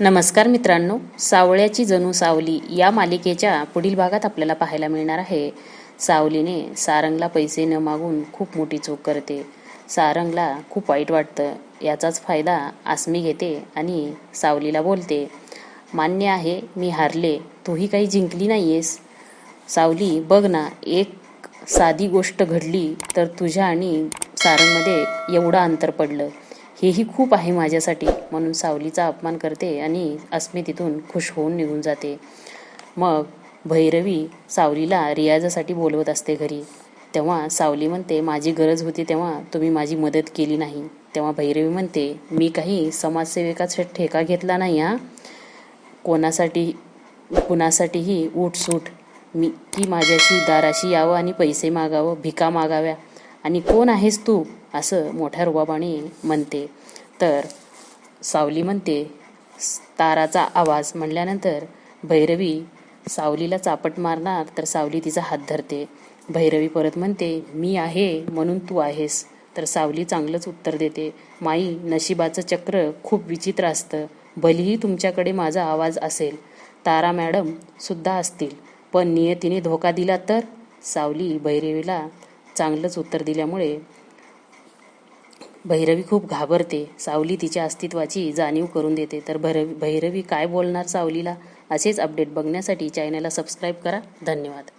नमस्कार मित्रांनो सावळ्याची जणू सावली या मालिकेच्या पुढील भागात आपल्याला पाहायला मिळणार आहे. सावलीने सारंगला पैसे न मागून खूप मोठी चूक करते. सारंगला खूप वाईट वाटतं. याचाच फायदा आसमी घेते आणि सावलीला बोलते मान्य आहे मी हारले. तूही काही जिंकली नाहीयेस. सावली बघ ना एक साधी गोष्ट घडली तर तुझ्या आणि सारंगमध्ये एवढं अंतर पडलं. हेही खूप आहे माझ्यासाठी. म्हणून सावलीचा अपमान करते आणि अस्मी तिथून खुश होऊन निघून जाते. मग भैरवी सावलीला रियाजासाठी बोलवत असते घरी. तेव्हा सावली म्हणते माझी गरज होती तेव्हा तुम्ही माझी मदत केली नाही. तेव्हा भैरवी म्हणते मी काही समाजसेवकाचा ठेका घेतला नाही हा? कोणासाठी कुणासाठीही उठसूट मी की माझ्याशी दाराशी यावं आणि पैसे मागावं भिका मागाव्या. आणि कोण आहेस तू? असं मोठ्या रुबाबाने म्हणते. तर सावली म्हणते ताराचा आवाज. म्हणल्यानंतर भैरवी सावलीला चापट मारणार तर सावली तिचा हात धरते. भैरवी परत म्हणते मी आहे म्हणून तू आहेस. तर सावली चांगलंच उत्तर देते माई नशिबाचं चक्र खूप विचित्र असतं. भलीही तुमच्याकडे माझा आवाज असेल. तारा मॅडम सुद्धा असतील. पण नियतीने धोका दिला तर? सावली भैरवीला चांगलंच उत्तर दिल्यामुळे भैरवी खूप घाबरते. सावली तिच्या अस्तित्वाची जाणीव करून देते. तर भैरवी भैरवी काय बोलणार सावलीला? असेच अपडेट बघण्यासाठी चॅनलला सबस्क्राईब करा. धन्यवाद.